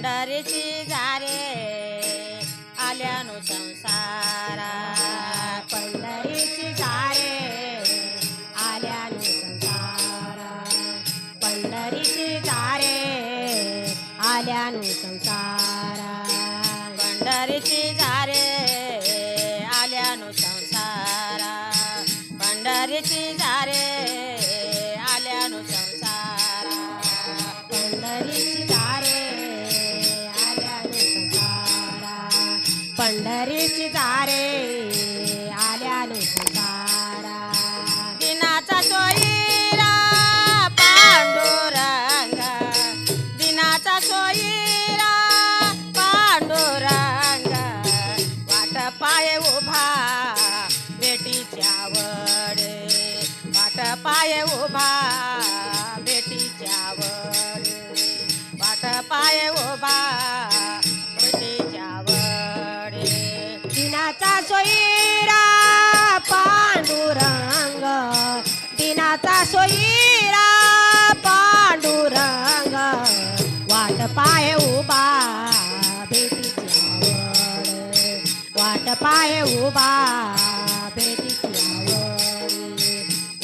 पंढरीची झारे आल्यानु संसारा. पंढरीची दारे आल्यानु संसारा. पंढरीची दारे आल्यानु संसारा. पंढरीची झारे आल्यानु संसारा. पंढरीची झारे पंढरीची दारे आल्यानु संसारा दिनाचा सोयीरा पांडुरंग. दिनाचा सोयीरा पांडुरंग. वाट पाय उभा बेटीच्या वडे. वाट पाय उभा दिनाचा सोयीरा पांडुरंग. दिनाचा सोयीरा पांडुरंग. वाट पाय उभा भेटीच्या वाट पाय उभा भेटीच्या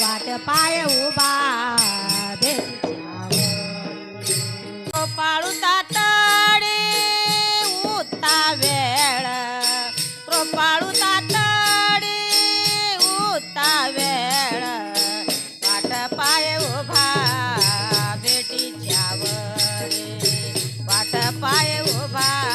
वाट पाय उभा वाट पाय उभा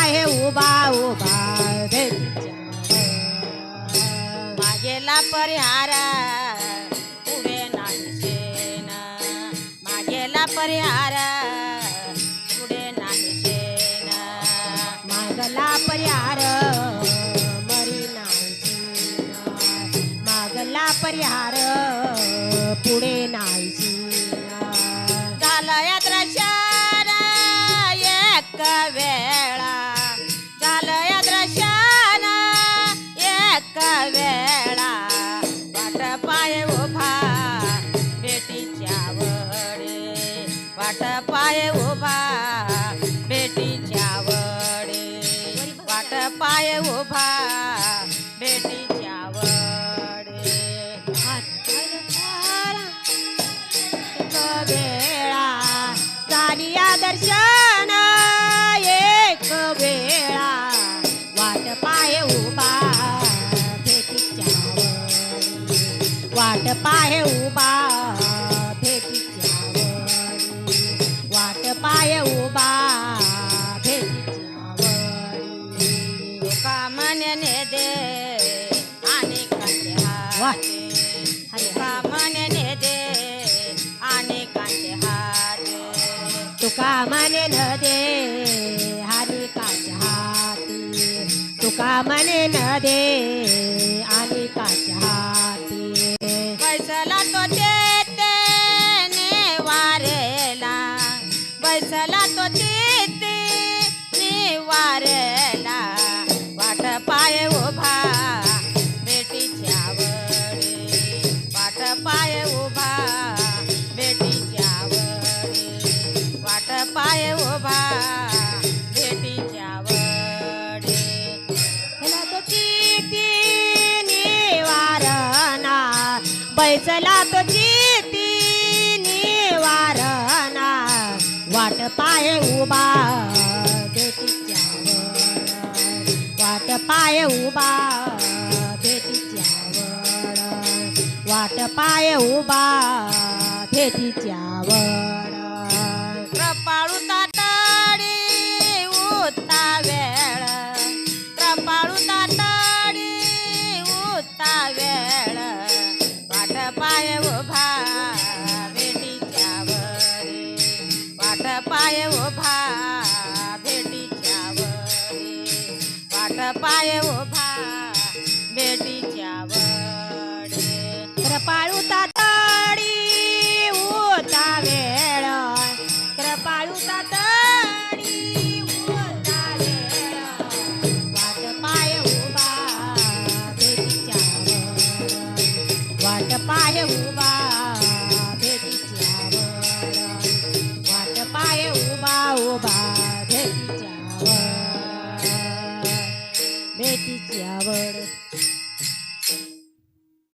आहे उभा उभा मागेला परिहारा पुढे नाही मागेला परिहार पुढे नाही मागला परिहार मरी नाही मागला परिहार पुढे नाही पाय उभा बेटीच्या वडे वेळा झाली या दर्शन एक वेळा वाट पाय उभा बेटीच्या वडी. वाट पाय उभा तुका म्हणे न दे हानी हाती. तुका म्हणे न दे आणि पाय उभा भेटीच्या वडे तो चिती निवारणा बैसला तो निवारणा. वाट पाय उभा बेटीच्या वाट पाय उभा भेटीच्या वाट पाय उभा भेटीच्या वडे